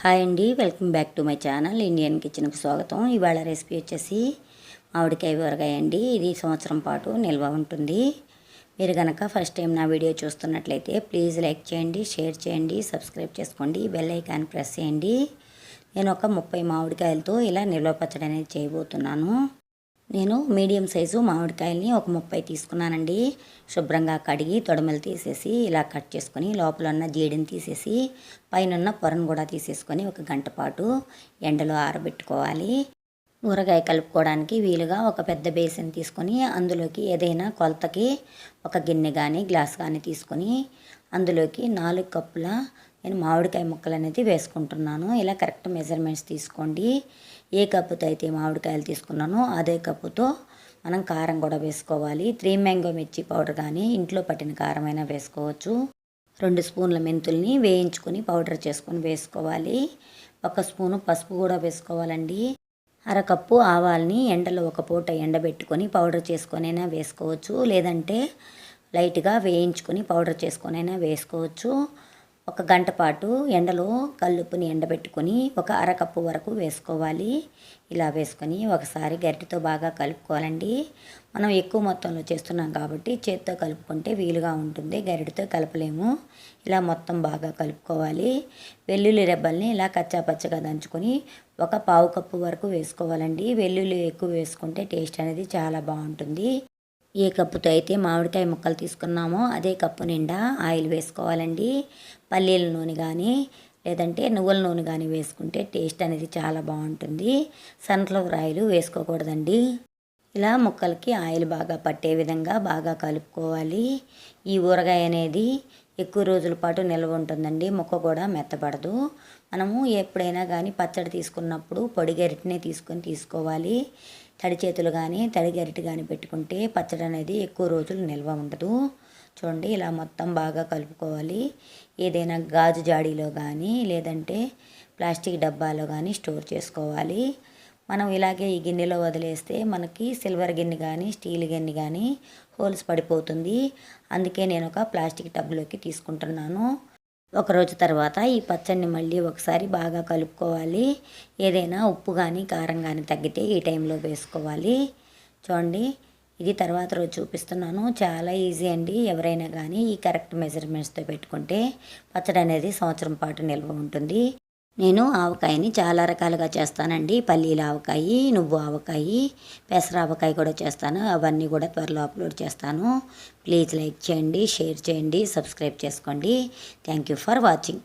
Hi అండి welcome back to my channel Indian కిచెన్కి స్వాగతం. ఇవాళ రెసిపీ వచ్చేసి మామిడికాయ ఊరగాయ అండి. ఇది సంవత్సరం పాటు నిల్వ ఉంటుంది. మీరు కనుక ఫస్ట్ టైం నా వీడియో చూస్తున్నట్లయితే ప్లీజ్ లైక్ చేయండి షేర్ చేయండి సబ్స్క్రైబ్ చేసుకోండి బెల్ ఐకాన్ ప్రెస్ చేయండి. నేను ఒక ముప్పై మామిడికాయలతో ఇలా నిల్వ పచ్చడి అనేది చేయబోతున్నాను. నేను మీడియం సైజు మామిడికాయల్ని ఒక ముప్పై తీసుకున్నానండి. శుభ్రంగా కడిగి తొడమలు తీసేసి ఇలా కట్ చేసుకొని లోపల ఉన్న జీడిని తీసేసి పైన ఉన్న పొరను కూడా తీసేసుకొని ఒక గంట పాటు ఎండలో ఆరబెట్టుకోవాలి. ఊరగాయ కలుపుకోవడానికి వీలుగా ఒక పెద్ద బేసిన్ తీసుకొని అందులోకి ఏదైనా కొలతకి ఒక గిన్నె కానీ గ్లాస్ కానీ తీసుకొని అందులోకి నాలుగు కప్పుల నేను మామిడికాయ ముక్కలు అనేది వేసుకుంటున్నాను. ఇలా కరెక్ట్ మెజర్మెంట్స్ తీసుకోండి. ఏ కప్పుతో అయితే మామిడికాయలు తీసుకున్నానో అదే కప్పుతో మనం కారం కూడా వేసుకోవాలి. త్రీ మ్యాంగో మిర్చి పౌడర్ కానీ ఇంట్లో పట్టిన కారం అయినా వేసుకోవచ్చు. రెండు స్పూన్ల మెంతుల్ని వేయించుకొని పౌడర్ చేసుకొని వేసుకోవాలి. ఒక స్పూను పసుపు కూడా వేసుకోవాలండి. అరకప్పు ఆవాల్ని ఎండలో ఒక పూట ఎండబెట్టుకొని పౌడర్ చేసుకొనైనా వేసుకోవచ్చు. లేదంటే లైట్గా వేయించుకొని పౌడర్ చేసుకొనైనా వేసుకోవచ్చు. ఒక గంట పాటు ఎండలో కల్లుప్పుని ఎండబెట్టుకొని ఒక అరకప్పు వరకు వేసుకోవాలి. ఇలా వేసుకొని ఒకసారి గరిటెతో బాగా కలుపుకోవాలండి. మనం ఎక్కువ మొత్తంలో చేస్తున్నాం కాబట్టి చేత్తో కలుపుకుంటే వీలుగా ఉంటుంది. గరిటెతో కలపలేము. ఇలా మొత్తం బాగా కలుపుకోవాలి. వెల్లుల్లి రెబ్బల్ని ఇలా కచ్చాపచ్చగా దంచుకొని ఒక పావు కప్పు వరకు వేసుకోవాలండి. వెల్లుల్లి ఎక్కువ వేసుకుంటే టేస్ట్ అనేది చాలా బాగుంటుంది. ఏ కప్పుతో అయితే మామిడికాయ ముక్కలు తీసుకున్నామో అదే కప్పు నిండా ఆయిల్ వేసుకోవాలండి. పల్లీల నూనె కానీ లేదంటే నువ్వుల నూనె కానీ వేసుకుంటే టేస్ట్ అనేది చాలా బాగుంటుంది. సన్ఫ్లవర్ ఆయిల్ వేసుకోకూడదండి. ఇలా ముక్కలకి ఆయిల్ బాగా పట్టే విధంగా బాగా కలుపుకోవాలి. ఈ ఊరగాయ అనేది ఎక్కువ రోజుల పాటు నిల్వ ఉంటుందండి. ముక్క కూడా మెత్తబడదు. మనము ఎప్పుడైనా కానీ పచ్చడి తీసుకున్నప్పుడు పొడి గరిటనే తీసుకొని తీసుకోవాలి. తడి చేతులు కానీ తడి గరిటె కానీ పెట్టుకుంటే పచ్చడి అనేది ఎక్కువ రోజులు నిల్వ ఉండదు. చూడండి ఇలా మొత్తం బాగా కలుపుకోవాలి. ఏదైనా గాజు జాడీలో కానీ లేదంటే ప్లాస్టిక్ డబ్బాలో కానీ స్టోర్ చేసుకోవాలి. మనం ఇలాగే ఈ గిన్నెలో వదిలేస్తే మనకి సిల్వర్ గిన్నె కానీ స్టీల్ గిన్నె కానీ హోల్స్ పడిపోతుంది. అందుకే నేను ఒక ప్లాస్టిక్ టబ్లోకి తీసుకుంటున్నాను. ఒకరోజు తర్వాత ఈ పచ్చడిని మళ్ళీ ఒకసారి బాగా కలుపుకోవాలి. ఏదైనా ఉప్పు కానీ కారం కానీ తగ్గితే ఈ టైంలో వేసుకోవాలి. చూడండి ఇది తర్వాత రోజు చూపిస్తున్నాను. చాలా ఈజీ అండి. ఎవరైనా కానీ ఈ కరెక్ట్ మెజర్మెంట్స్తో పెట్టుకుంటే పచ్చడి అనేది సంవత్సరం పాటు నిల్వ ఉంటుంది. నేను ఆవకాయని చాలా రకాలుగా చేస్తానండి. పల్లీల ఆవకాయి నువ్వు ఆవకాయి పెసర ఆవకాయ కూడా చేస్తాను. అవన్నీ కూడా త్వరలో అప్లోడ్ చేస్తాను. ప్లీజ్ లైక్ చేయండి షేర్ చేయండి సబ్స్క్రైబ్ చేసుకోండి. Thank you for watching.